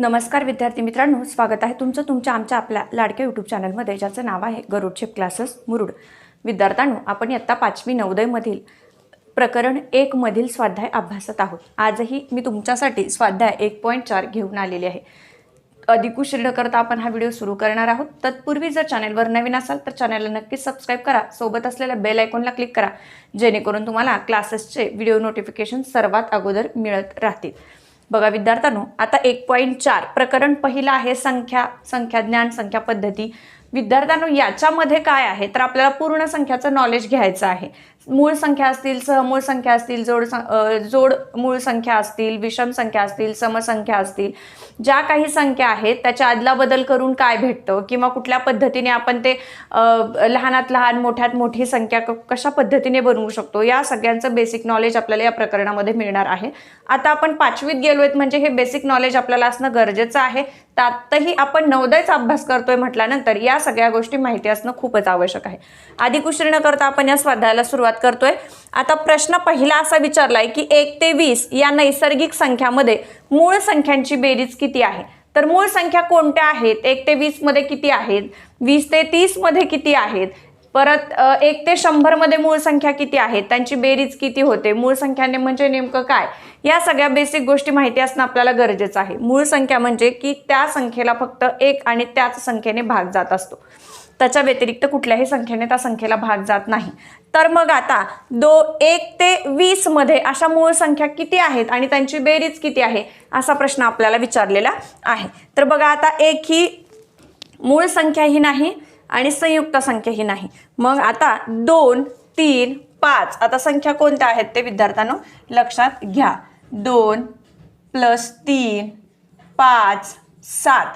नमस्कार विद्यार्थी मित्रांनो स्वागत आहे तुमचं तुमच्या आमच्या आपल्या लाडक्या यूट्यूब चॅनलमध्ये ज्याचं नाव आहे गरुडशेप क्लासेस मुरुड. विद्यार्थ्यांनो आपण इयत्ता पाचवी नवोदयमधील प्रकरण एकमधील स्वाध्याय अभ्यासत आहोत. आजही मी तुमच्यासाठी स्वाध्याय एक पॉईंट चार घेऊन आलेली आहे. अधिक उशीर न करता आपण हा व्हिडिओ सुरू करणार आहोत. तत्पूर्वी जर चॅनलवर नवीन असाल तर चॅनलला नक्कीच सबस्क्राईब करा. सोबत असलेल्या बेल आयकॉनला क्लिक करा. जेणेकरून तुम्हाला क्लासेसचे व्हिडिओ नोटिफिकेशन सर्वात अगोदर मिळत राहतील. बघा विद्यार्थ्यांनो आता एक पॉईंट चार प्रकरण पहिलं आहे संख्या संख्या ज्ञान संख्या पद्धती. विद्यार्थ्यांनो याच्यामध्ये काय आहे? तर आपल्याला पूर्ण संख्याचं नॉलेज घ्यायचं आहे. मूळ संख्या असतील सहमूळ संख्या असतील जोड सं- जोड मूळ संख्या असतील विषम संख्या असतील समसंख्या असतील ज्या काही संख्या आहेत त्याच्या अदलाबदल करून काय भेटतं किंवा कुठल्या पद्धतीने आपण ते लहानात लहान मोठ्यात मोठी संख्या क- कशा पद्धतीने बनवू शकतो या सगळ्यांचं बेसिक नॉलेज आपल्याला या प्रकरणामध्ये मिळणार आहे. आता आपण पाचवीत गेलो आहेत म्हणजे हे बेसिक नॉलेज आपल्याला असणं गरजेचं आहे. त्यातही आपण नवोदयचा अभ्यास करतोय म्हटल्यानंतर या सगळ्या गोष्टी माहिती असणं खूपच आवश्यक आहे. आधी उशीर न करता आपण या स्वाध्यायाला सुरुवात करतोय. आता प्रश्न पहिला असा विचारलाय की एक ते वीस या नैसर्गिक संख्यामध्ये मूळ संख्यांची बेरीज किती आहे? तर मूळ संख्या कोणत्या आहेत? एक ते वीसमध्ये किती आहेत? वीस ते तीसमध्ये किती आहेत? परत एक ते शंभरमध्ये मूळ संख्या किती आहेत त्यांची बेरीज किती होते? मूळ संख्याने म्हणजे नेमकं काय? या सगळ्या बेसिक गोष्टी माहिती असणं आपल्याला गरजेचं आहे. मूळ संख्या म्हणजे की त्या संख्येला फक्त एक आणि त्याच संख्येने भाग जात असतो. त्याच्या व्यतिरिक्त कुठल्याही संख्येने त्या संख्येला भाग जात नाही. तर मग आता दो एक ते वीसमध्ये अशा मूळ संख्या किती आहेत आणि त्यांची बेरीज किती आहे असा प्रश्न आपल्याला विचारलेला आहे. तर बघा आता एक ही मूळ संख्याही नाही आणि संयुक्त संख्याही नाही. मग आता दोन तीन पाच आता संख्या कोणत्या आहेत ते विद्यार्थ्यांनो लक्षात घ्या. दोन प्लस तीन पाच सात.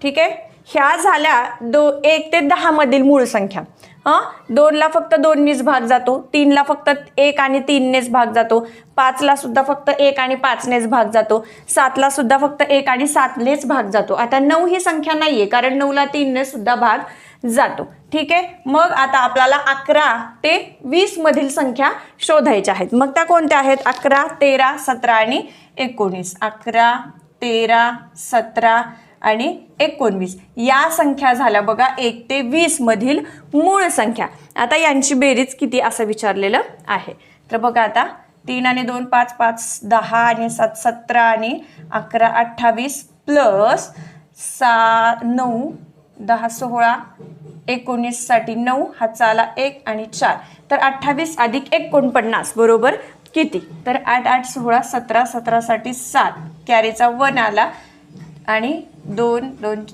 ठीक आहे? ह्या झाल्या दो एक ते दहा मधील मूळ संख्या. हां? दोनला फक्त दोननीच भाग जातो तीनला फक्त एक आणि तीननेच भाग जातो पाचला सुद्धा फक्त एक आणि पाचनेच भाग जातो सातला सुद्धा फक्त एक आणि सातनेच भाग जातो. आता नऊ ही संख्या नाही आहे कारण नऊला तीनने सुद्धा भाग जातो. ठीक आहे? मग आता आपल्याला अकरा ते वीस मधील संख्या शोधायच्या आहेत. मग त्या कोणत्या आहेत? अकरा तेरा सतरा आणि एकोणीस. अकरा तेरा सतरा आणि एकोणवीस. या संख्या झाल्या बघा एक ते वीस मधील मूळ संख्या. आता यांची बेरीज किती असं विचारलेलं आहे. तर बघा आता तीन आणि दोन पाच पाच दहा आणि सात सतरा आणि अकरा अठ्ठावीस प्लस सा नऊ दहा सोळा एकोणीससाठी नऊ हा चाला एक आणि चार. तर अठ्ठावीस अधिक एकोणपन्नास बरोबर किती? तर आठ आठ सोळा सतरा सतरासाठी सात. कॅरीचा वन आला आणि दोन दोन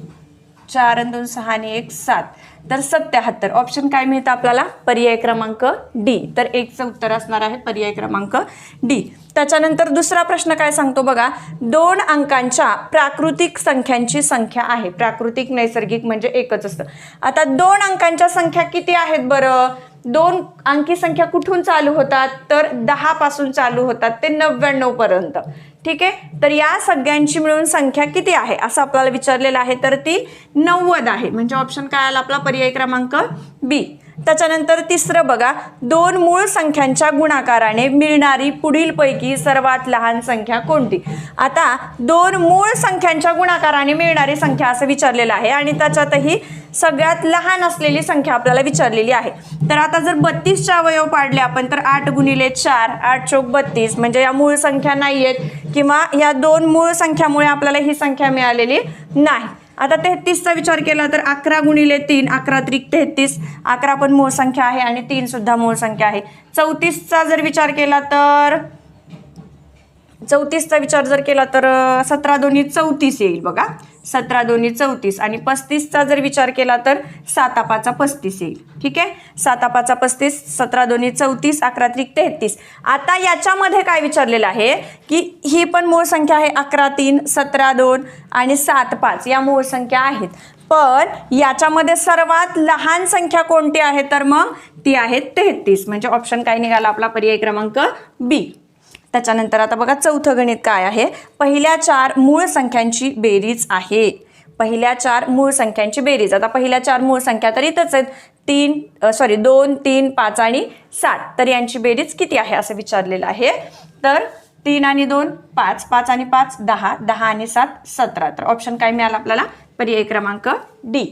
चार आणि दोन सहा आणि एक सात. तर सत्याहत्तर. ऑप्शन काय मिळतं आपल्याला? पर्याय क्रमांक डी तर एकचं उत्तर असणार आहे पर्याय क्रमांक डी त्याच्यानंतर दुसरा प्रश्न काय सांगतो बघा? दोन अंकांच्या प्राकृतिक संख्यांची संख्या आहे. प्राकृतिक नैसर्गिक म्हणजे एकच असतं. आता दोन अंकांच्या संख्या किती आहेत बरं? दोन अंकी संख्या कुठून चालू होतात? तर दहा पासून चालू होतात ते नव्याण्णव पर्यंत. ठीक आहे? तर या सगळ्यांची मिळून संख्या किती आहे? असं आपल्याला विचारलेलं आहे. तर ती नव्वद आहे. म्हणजे ऑप्शन काय आला आपला? पर्याय क्रमांक बी त्याच्यानंतर तिसरं बघा. दोन मूळ संख्यांच्या गुणाकाराने मिळणारी पुढीलपैकी सर्वात लहान संख्या कोणती? आता दोन मूळ संख्यांच्या गुणाकाराने मिळणारी संख्या असं विचारलेलं आहे आणि त्याच्यातही सगळ्यात लहान असलेली संख्या आपल्याला विचारलेली आहे. तर आता जर बत्तीसच्या अवयव पाडले आपण तर आठ गुणिले चार आठ चौक बत्तीस म्हणजे या मूळ संख्या नाही आहेत किंवा या दोन मूळ संख्यामुळे आपल्याला ही संख्या मिळालेली नाही. आता तेहतीसचा विचार केला तर अकरा गुणिले तीन अकरा त्रिक तेहतीस अकरा पण मूळ संख्या आहे आणि तीन सुद्धा मूळ संख्या आहे. चौतीसचा जर विचार केला तर चौतीसचा विचार जर केला तर सतरा दोन्ही चौतीस येईल बघा. सतरा दोन्ही चौतीस आणि पस्तीसचा जर विचार केला तर सातापाचा पस्तीस येईल. ठीक आहे? सातापाचा पस्तीस सतरा दोन्ही चौतीस अकरा त्रिक तेहतीस. आता याच्यामध्ये काय विचारलेलं आहे की ही पण मूळ संख्या आहे अकरा तीन सतरा दोन आणि सात पाच. या मूळ संख्या आहेत. पण याच्यामध्ये सर्वात लहान संख्या कोणती आहे? तर मग ती आहे तेहतीस. म्हणजे ऑप्शन काय निघाला आपला पर्याय क्रमांक बी. त्याच्यानंतर आता बघा चौथं गणित काय आहे? पहिल्या चार मूळ संख्यांची बेरीज आहे. पहिल्या चार मूळ संख्यांची बेरीज. आता पहिल्या चार मूळ संख्या तर इथंच आहेत. तीन सॉरी दोन तीन पाच आणि सात. तर यांची बेरीज किती आहे असं विचारलेलं आहे? तर तीन आणि दोन पाच. पाच आणि पाच दहा. दहा आणि सात सतरा. तर ऑप्शन काय मिळाला आपल्याला? पर्याय क्रमांक डी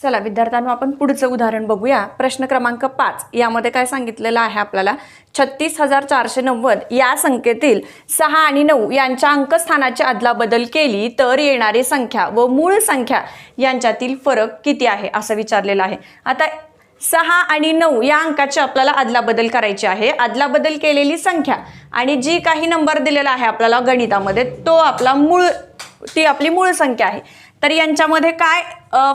चला विद्यार्थ्यांनो आपण पुढचं उदाहरण बघूया. प्रश्न क्रमांक पाच. यामध्ये काय सांगितलेलं आहे आपल्याला? छत्तीस हजार चारशे नव्वद. या संख्येतील सहा आणि नऊ यांच्या अंकस्थानाची अदलाबदल केली तर येणारी संख्या व मूळ संख्या यांच्यातील फरक किती आहे असं विचारलेलं आहे. आता सहा आणि नऊ या अंकाची आपल्याला अदलाबदल करायची आहे. अदलाबदल केलेली संख्या आणि जी काही नंबर दिलेला आहे आपल्याला गणितामध्ये तो आपला मूळ ती आपली मूळ संख्या आहे. तर यांच्यामध्ये काय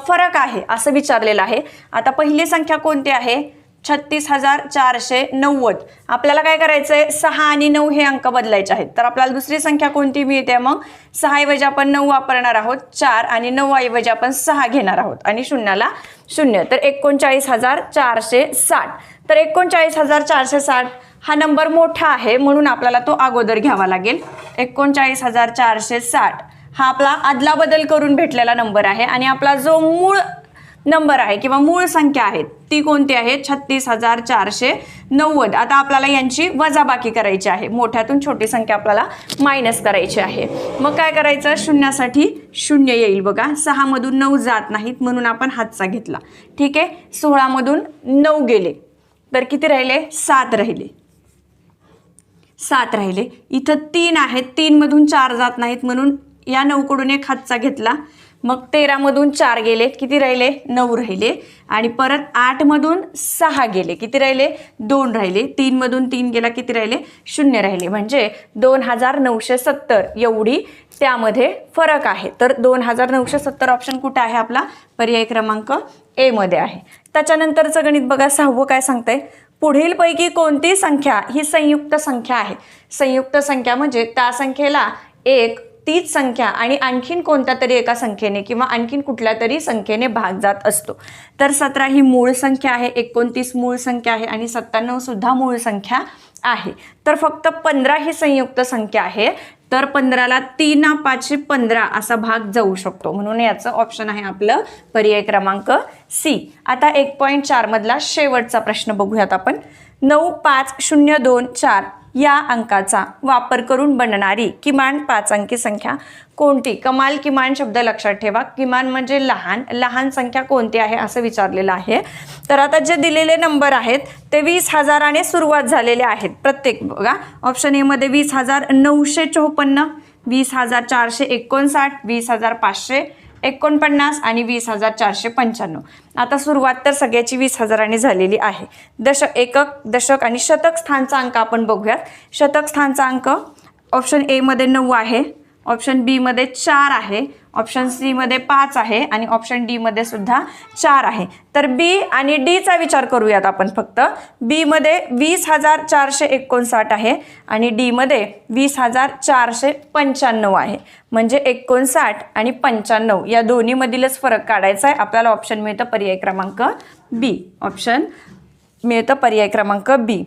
फरक आहे असं विचारलेलं आहे. आता पहिली संख्या कोणती आहे? छत्तीस हजार चारशे नव्वद. आपल्याला काय करायचं आहे सहा आणि नऊ हे अंक बदलायचे आहेत. तर आपल्याला दुसरी संख्या कोणती मिळते मग? सहा ऐवजी आपण नऊ वापरणार आहोत चार आणि नऊ ऐवजी आपण सहा घेणार आहोत आणि शून्याला शून्य. तर एकोणचाळीस हजार चारशे साठ. तर एकोणचाळीस हजार चारशे साठ हा नंबर मोठा आहे म्हणून आपल्याला तो अगोदर घ्यावा लागेल. एकोणचाळीस हजार चारशे साठ. हा आपला अदलाबदल करून भेटलेला नंबर आहे आणि आपला जो मूळ नंबर आहे किंवा मूळ संख्या आहे ती कोणती आहे? छत्तीस हजार चारशे नव्वद. आता आपल्याला यांची वजाबाकी करायची आहे. मोठ्यातून छोटी संख्या आपल्याला मायनस करायची आहे. मग काय करायचं? शून्यासाठी शून्य येईल बघा. सहामधून नऊ जात नाहीत म्हणून आपण हातचा घेतला. ठीक आहे? सोळामधून नऊ गेले. तर किती राहिले? सात राहिले. सात राहिले. इथं तीन आहेत. तीनमधून चार जात नाहीत म्हणून या नऊकडून एक हातचा घेतला. मग तेरामधून चार गेले. किती राहिले? नऊ राहिले. आणि परत आठमधून सहा गेले. किती राहिले? दोन राहिले. तीनमधून तीन गेला. किती राहिले? शून्य राहिले. म्हणजे दोन हजार नऊशे सत्तर एवढी त्यामध्ये फरक आहे. तर दोन हजार नऊशे सत्तर ऑप्शन कुठं आहे आपला? पर्याय क्रमांक एमध्ये आहे. त्याच्यानंतरचं गणित बघा. सहावं काय सांगतंय? पुढीलपैकी कोणती संख्या ही संयुक्त संख्या आहे? संयुक्त संख्या म्हणजे त्या संख्येला एक तीच संख्या आणि आणखीन कोणत्या तरी एका संख्येने किंवा आणखीन कुठल्या तरी संख्येने भाग जात असतो. तर सतरा ही मूळ संख्या आहे एकोणतीस मूळ संख्या आहे आणि सत्त्याण्णव सुद्धा मूळ संख्या आहे. तर फक्त पंधरा ही संयुक्त संख्या आहे तर पंधराला तीन पाचशे पंधरा असा भाग जाऊ शकतो. म्हणून याचं ऑप्शन आहे आपलं पर्याय क्रमांक सी आता एक पॉईंट चारमधला शेवटचा प्रश्न बघूयात आपण. नऊ पाच शून्य दोन चार. या अंकाचा वापर करून बनणारी किमान पाच अंकी संख्या कोणती? कमाल किमान शब्द लक्षात ठेवा. किमान म्हणजे लहान. लहान संख्या कोणती आहे असं विचारलेलं आहे. तर आता जे दिलेले नंबर आहेत ते वीस हजाराने सुरुवात झालेले आहेत. प्रत्येक बघा. ऑप्शन एमध्ये वीस हजार नऊशे चोपन्न वीस हजार चारशे एकोणसाठ वीस हजार पाचशे एकोणपन्नास आणि वीस हजार चारशे पंच्याण्णव. आता सुरुवात तर सगळ्याची वीस हजारांनी झालेली आहे. दशक एकक दशक आणि शतक स्थानचा अंक आपण बघूयात. शतक स्थानचा अंक ऑप्शन एमध्ये नऊ आहे. ऑप्शन बीमध्ये चार आहे. ऑप्शन सीमध्ये पाच आहे आणि ऑप्शन डीमध्ये सुद्धा चार आहे. तर बी आणि डीचा विचार करूयात आपण फक्त. बीमध्ये वीस हजार चारशे एकोणसाठ आहे आणि डीमध्ये वीस हजार चारशे पंच्याण्णव आहे. म्हणजे एकोणसाठ आणि पंच्याण्णव या दोन्हीमधीलच फरक काढायचा आहे. आपल्याला ऑप्शन मिळतं पर्याय क्रमांक बी. ऑप्शन मिळतं पर्याय क्रमांक बी.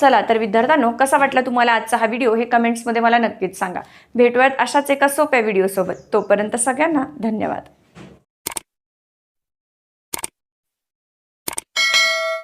चला तर विद्यार्थ्यांनो कसा वाटला तुम्हाला आजचा हा व्हिडिओ हे कमेंट्समध्ये मला नक्कीच सांगा. भेटूयात अशाच एका सोप्या व्हिडिओसोबत तोपर्यंत सगळ्यांना धन्यवाद.